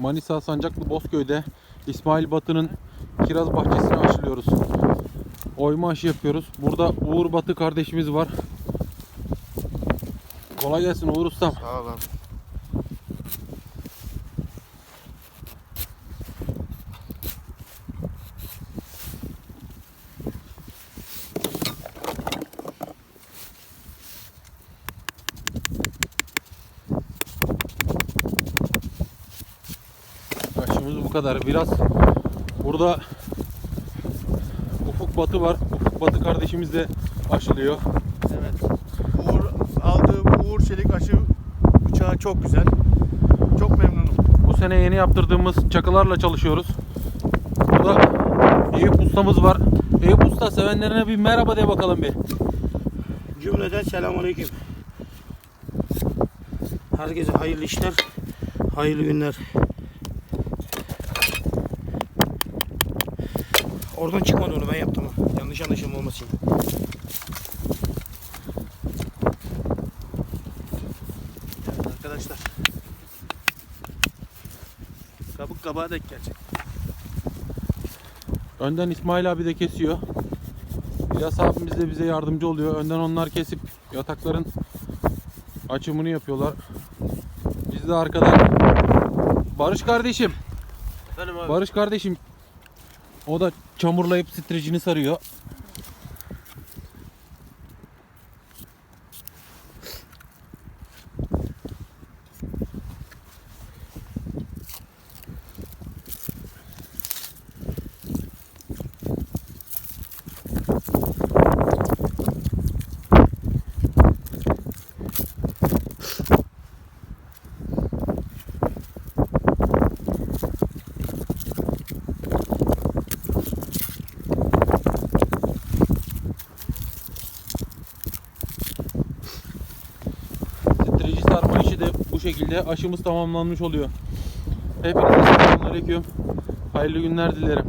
Manisa Sancaklı Bozköy'de İsmail Batı'nın kiraz bahçesini aşılıyoruz. Oyma aşı yapıyoruz. Burada Uğur Batı kardeşimiz var. Kolay gelsin Uğur Ustam. Sağ ol abi. Aşımız bu kadar. Biraz burada Ufuk Batı var. Ufuk Batı kardeşimiz de aşılıyor. Evet. Uğur aldığım Uğur Çelik aşı bıçağı çok güzel. Çok memnunum. Bu sene yeni yaptırdığımız çakılarla çalışıyoruz. Burada Eyüp ustamız var. Eyüp usta sevenlerine bir merhaba de bakalım bir. Cümleden selamünaleyküm. Herkese hayırlı işler, hayırlı günler. Oradan çıkmadı onu ben yaptım. ha. Yanlış anlaşılma olmasın. Evet arkadaşlar. Kabuk kabağa denk gelecek. Önden İsmail abi de kesiyor. İlyas abimiz de bize yardımcı oluyor. Önden onlar kesip yatakların açımını yapıyorlar. Biz de arkadan Barış kardeşim. Efendim abi. Barış kardeşim. O da çamurlayıp streçini sarıyor. Bu şekilde aşımız tamamlanmış oluyor. Hepinize selamünaleyküm. Hayırlı günler dilerim.